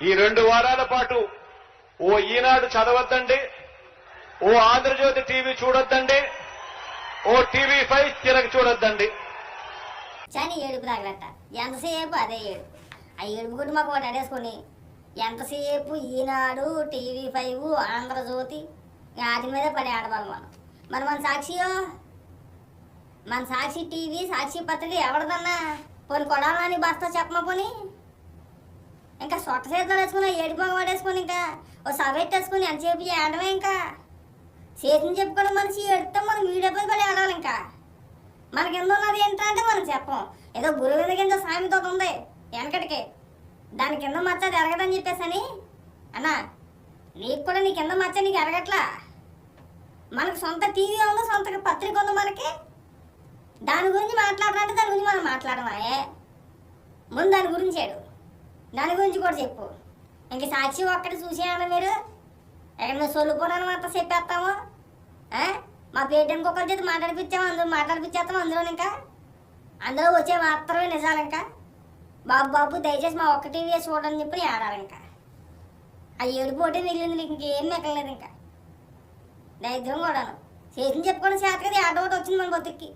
ఈ రెండు వారాల పాటు ఓ ఈనాడు చదవద్దండి ఓ ఆంధ్రజ్యోతి టీవీ చూడొద్దండి ఓ టీవీ ఫైవ్ తిరగ చూడొద్దండి. చని ఏడుపు తాగలట ఎంతసేపు? అదే ఏడుపు ఆ ఏడుపు గుడి మాకు ఒకటి అడేసుకొని ఎంతసేపు ఈనాడు టీవీ ఫైవ్ ఆంధ్రజ్యోతి ఇక వాటి మీదే పడి ఆడవాలి మనం. మరి మన సాక్షియో మన సాక్షి టీవీ సాక్షి పత్రిక ఎవరిదన్నా? పోనీ కొడాలని బస్తా చెప్పమా పోనీ? సొట్ట చేతులు వేసుకుని ఏడుపు పడేసుకుని ఇంకా ఓ సవెట్టేసుకుని ఎంతసేపు ఏడమే ఇంకా? చేతిని చెప్పుకోవడం మనిషి ఎడతాం మనం వీడియో పై పడి ఆడాలి ఇంకా. మనకి ఎందు ఉన్నది ఏంటంటే మనం చెప్పం. ఏదో గురువు మీద కింద సామెత ఉంది వెనకటికి. దాని కింద మచ్చ అది ఎరగదని చెప్పేసి అని అన్నా నీకు కూడా నీ కింద మచ్చ నీకు ఎరగట్లా? మనకు సొంత టీవీ ఉంది సొంత పత్రిక ఉంది మనకి. దాని గురించి మాట్లాడాలంటే దాని గురించి మనం మాట్లాడమా ఏ? ముందు దాని గురించి ఏడు. దాని గురించి కూడా చెప్పు. ఇంక సాక్షి ఒక్కటి చూసేయాలి మీరు. ఎక్కడ మేము సొల్లుపోనని మాత్రం చెప్పేస్తాము మా పేటిఎం కుక్కల చేతి మాట్లాడిపించాము అందులో మాట్లాడిపించేస్తాము అందులో ఇంకా. అందులో వచ్చే మాత్రమే నిజాలు ఇంకా. బాబు బాబు దయచేసి మా ఒక్క టీవీ చూడని చెప్పి ఆడాలి ఇంకా. ఆ ఏడుపు ఒకటే మిగిలింది నీకు ఇంకేం మిగలేదు ఇంకా. దరిద్రం కూడాను. చేసింది చెప్పుకోవడం చేత కదా ఆడ ఒకటి వచ్చింది మన బతుక్కి.